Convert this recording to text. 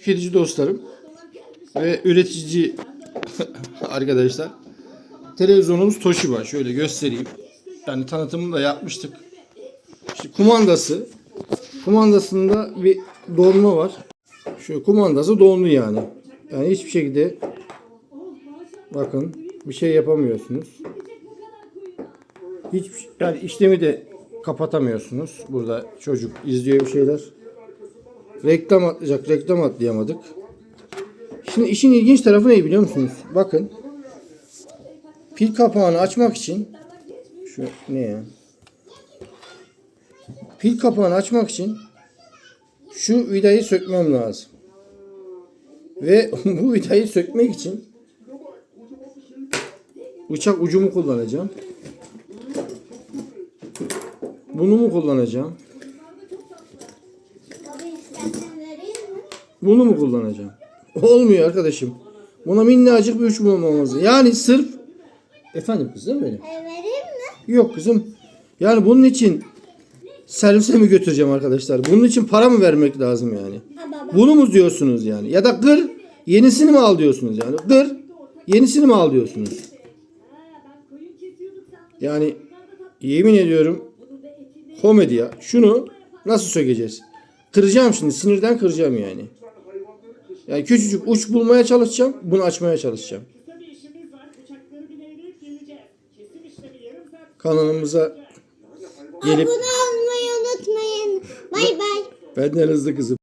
Tüketici dostlarım ve üretici arkadaşlar. Televizyonumuz Toshiba. Şöyle göstereyim. Yani tanıtımını da yapmıştık. İşte kumandası. Kumandasında bir donma var. Şu kumandası donlu yani. Yani hiçbir şekilde bakın bir şey yapamıyorsunuz. Hiç yani işlemi de kapatamıyorsunuz. Burada çocuk izliyor bir şeyler. Reklam atlayacak, reklam atlayamadık. Şimdi işin ilginç tarafı ne biliyor musunuz? Bakın. Pil kapağını açmak için şu ne ya? Pil kapağını açmak için şu vidayı sökmem lazım. Ve bu vidayı sökmek için bıçak ucumu kullanacağım. Bunu mu kullanacağım? Baba istersen vereyim mi? Bunu mu kullanacağım? Olmuyor arkadaşım. Buna minnacık bir uç lazım. Yani sırf efendim kızım benim. E, vereyim mi? Yok kızım. Yani bunun için servise mi götüreceğim arkadaşlar? Bunun için para mı vermek lazım yani? Bunu mu diyorsunuz yani? Ya da kır yenisini mi al diyorsunuz yani? Kır yenisini mi al diyorsunuz? Yani yemin ediyorum komedi ya. Şunu nasıl sökeceğiz? Kıracağım şimdi. Sinirden kıracağım yani. Yani küçücük uç bulmaya çalışacağım. Bunu açmaya çalışacağım. Kanalımıza gelip Abone olmayı unutmayın. Bay bay. benden hızlı kızım.